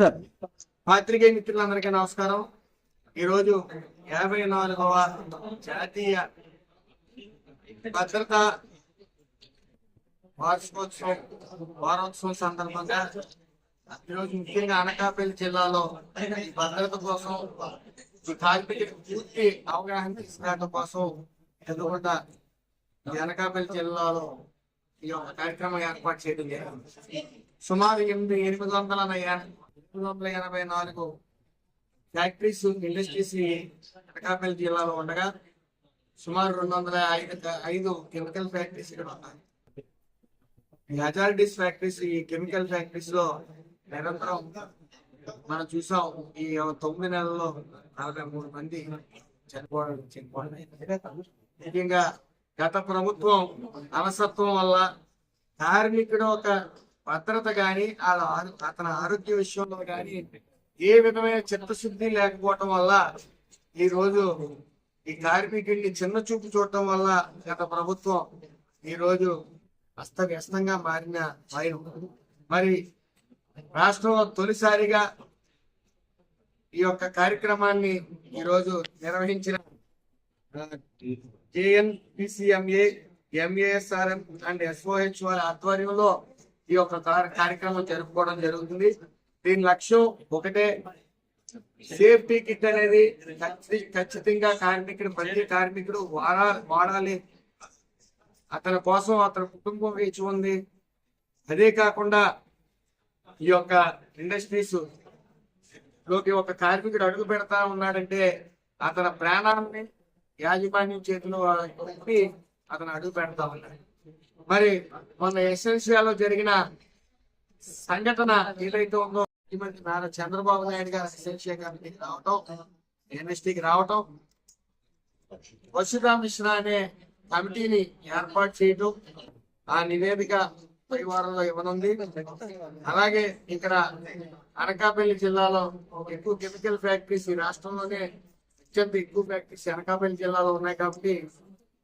Sir. పాత్రికేయ మిత్రులందరికీ నమస్కారం. ఈరోజు యాభై నాలుగవ జాతీయ భద్రతా వార్షికోత్సవం వారోత్సవం సందర్భంగా ఈరోజు ముఖ్యంగా అనకాపల్లి జిల్లాలో భద్రత కోసం కార్మిక పూర్తి అవగాహన తీసుకురావడం కోసం ఎదుగుంట అనకాపల్లి జిల్లాలో ఈ యొక్క కార్యక్రమం ఏర్పాటు చేయడం జరిగింది. సుమారు ఎనిమిది ఎనిమిది వందల వందల ఎనభై నాలుగు ఫ్యాక్టరీస్ ఇండస్ట్రీస్ అనకాపల్లి జిల్లాలో ఉండగా సుమారు రెండు వందల ఐదు ఐదు కెమికల్ ఫ్యాక్టరీస్ ఇక్కడ ఉన్నాయి. ఈ ఫ్యాక్టరీస్ ఈ కెమికల్ ఫ్యాక్టరీస్లో నిరంతరం మనం చూసాం ఈ తొమ్మిది నెలల్లో నలభై మూడు మంది చనిపోవడం చనిపోవడం ముఖ్యంగా గత ప్రభుత్వం అలసత్వం వల్ల కార్మికుడు ఒక భద్రత కానీ వాళ్ళ అతని ఆరోగ్య విషయంలో కానీ ఏ విధమైన చిత్తశుద్ధి లేకపోవటం వల్ల ఈ రోజు ఈ కార్మికుడిని చిన్న చూపు చూడటం వల్ల గత ప్రభుత్వం ఈ రోజు అస్తవ్యస్తంగా మారిన భయం మరి రాష్ట్రంలో తొలిసారిగా ఈ యొక్క కార్యక్రమాన్ని ఈ రోజు నిర్వహించిన జేఎన్పిసిఎంఏ ఎంఏఎస్ఆర్ఎం అండ్ ఎస్ఓహెచ్ వారి ఆధ్వర్యంలో ఈ యొక్క కార్యక్రమం జరుపుకోవడం జరుగుతుంది. దీని లక్ష్యం ఒకటే సేఫ్టీ కిట్ అనేది ఖచ్చితంగా కార్మికుడు ప్రతి కార్మికుడు వాడాలి వాడాలి. అతని కోసం అతని కుటుంబం వేచి ఉంది. అదే కాకుండా ఈ యొక్క ఇండస్ట్రీస్లోకి ఒక కార్మికుడు అడుగు పెడతా ఉన్నాడంటే అతని ప్రాణాన్ని యాజమాన్యం చేతిలో అతను అడుగు పెడతా ఉన్నాడు. మరి మన ఎస్ఎన్సీలో జరిగిన సంఘటన ఏదైతే ఉందో ముఖ్యమంత్రి నారా చంద్రబాబు నాయుడు గారు ఎస్ఎన్సీ కమిటీకి రావటం ఎన్ఎస్టీకి రావటం వసుధా మిశ్రా అనే కమిటీని ఏర్పాటు చేయటం ఆ నివేదిక పై వారంలో ఇవ్వనుంది. అలాగే ఇక్కడ అనకాపల్లి జిల్లాలో ఎక్కువ కెమికల్ ఫ్యాక్టరీస్ ఈ రాష్ట్రంలోనే అత్యంత ఎక్కువ ఫ్యాక్టరీస్ అనకాపల్లి జిల్లాలో ఉన్నాయి కాబట్టి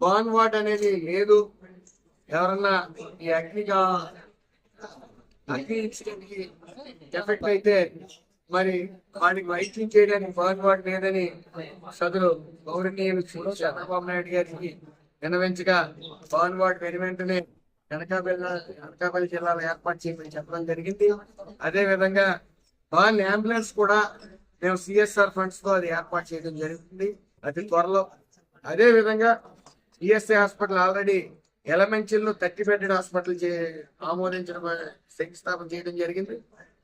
బర్న్ వాట్ అనేది లేదు. ఎవరన్నా ఈ అగ్నిగా అగ్ని ఇన్సిడెంట్కి ఎఫెక్ట్ అయితే మరి వాడికి వైద్యం చేయడానికి బర్న్ వాట్ లేదని సదులు గౌరవనీయులు చంద్రబాబు నాయుడు గారికి వినవించగా బర్న్ వాట్ వెను వెంటనే వెనకాపల్లి అనకాపల్లి జిల్లాలో ఏర్పాటు చేయమని చెప్పడం జరిగింది. అదే విధంగా వాళ్ళ అంబులెన్స్ కూడా మేము సిఎస్ఆర్ ఫండ్స్తో అది ఏర్పాటు చేయడం జరుగుతుంది. అతి త్వరలో. అదే విధంగా ESI hospital already Yelamanchili thirty bedded hospital చే ఆమోదించడం శంకుస్థాపన చేయడం జరిగింది.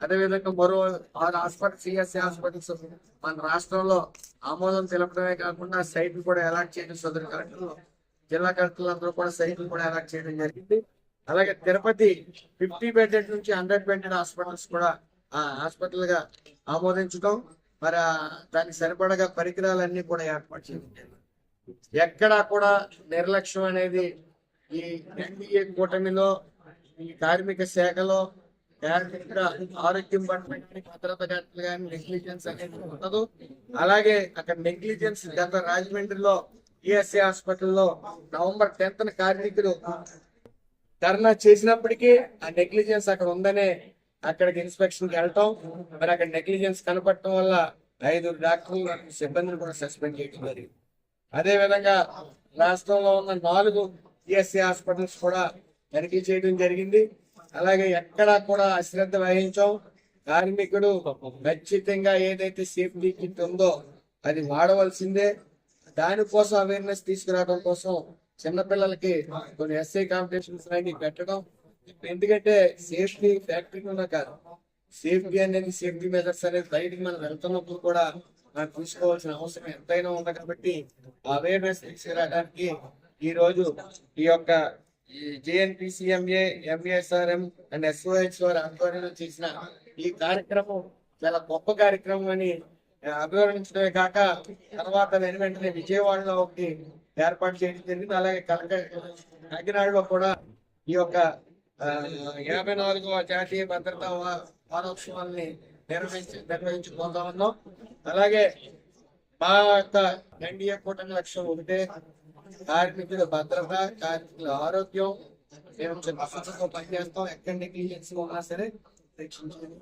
అదే విధంగా మరో ఆరు హాస్పిటల్ సిఎస్సి హాస్పిటల్స్ మన రాష్ట్రంలో ఆమోదం తెలపడమే కాకుండా సైట్లు కూడా అలాట్ చేయడం సదరు కలెక్టర్లు జిల్లా కలెక్టర్లందరూ కూడా సైట్లు కూడా అలాట్ చేయడం జరిగింది. అలాగే తిరుపతి ఫిఫ్టీ బెడెడ్ నుంచి హండ్రెడ్ బెడెడ్ హాస్పిటల్స్ కూడా ఆ హాస్పిటల్గా ఆమోదించడం. మరి దానికి సరిపడగా పరికరాలన్నీ కూడా ఏర్పాటు చేయడం జరిగింది. ఎక్కడా కూడా నిర్లక్ష్యం అనేది ఈ ఎన్డీఏ కూటమిలో ఈ కార్మిక శాఖలో కార్మిక ఆరోగ్యం పట్ల భద్రత పట్ల కానీ నెగ్లిజెన్స్ అనేది ఉండదు. అలాగే అక్కడ నెగ్లిజెన్స్ గత రాజమండ్రిలో ఈఎస్ఐ హాస్పిటల్లో నవంబర్ టెన్త్ కార్మికులు ధర్నా చేసినప్పటికీ ఆ నెగ్లిజెన్స్ అక్కడ ఉందనే అక్కడికి ఇన్స్పెక్షన్కి వెళ్ళటం మరి అక్కడ నెగ్లిజెన్స్ కనపడటం వల్ల ఐదు డాక్టర్లు సిబ్బందిని కూడా సస్పెండ్ చేయడం జరిగింది. అదే విధంగా రాష్ట్రంలో ఉన్న నాలుగు ఈఎస్ఐ హాస్పిటల్స్ కూడా తనిఖీ చేయడం జరిగింది. అలాగే ఎక్కడా కూడా అశ్రద్ధ వహించాం. కార్మికుడు ఖచ్చితంగా ఏదైతే సేఫ్టీ కిట్ ఉందో అది వాడవలసిందే. దానికోసం అవేర్నెస్ తీసుకురావడం కోసం చిన్నపిల్లలకి కొన్ని ఎస్ఐ కాంపిటీషన్స్ అనేవి పెట్టడం. ఎందుకంటే సేఫ్టీ ఫ్యాక్టరీ కూడా కాదు సేఫ్టీ అనేది సేఫ్టీ మెజర్స్ అనేది బయటికి మనం వెళ్తున్నప్పుడు కూడా మనం తీసుకోవాల్సిన అవసరం ఎంతైనా ఉంది కాబట్టి అవేర్నెస్ తీసుకురావడానికి ఈ రోజు ఈ యొక్క జేఎన్పిసిఎంఏ ఎంఏఎస్ఆర్ఎం అండ్ ఎస్ఓహెచ్ వారి ఆధ్వర్యంలో చేసిన ఈ కార్యక్రమం చాలా గొప్ప కార్యక్రమం అని అభివర్ణించడమే కాక తర్వాత వెను వెంటనే విజయవాడలో ఒకటి ఏర్పాటు చేయడం జరిగింది. అలాగే కలక కాకినాడలో కూడా ఈ యొక్క యాభై నాలుగవ జాతీయ భద్రతా వా- వారోత్సవాల్ని నిర్వహించి నిర్వహించుకుంటా ఉన్నాం. అలాగే మా యొక్క ఎన్డీఏ కూటమి లక్ష్యం ఒకటే కార్మికుల భద్రత కార్మికుల ఆరోగ్యం మేము చిత్తశుద్ధితో పనిచేస్తాం ఎక్కడ నెగ్లిజెన్స్ ఉన్నా సరే రక్షించుకుని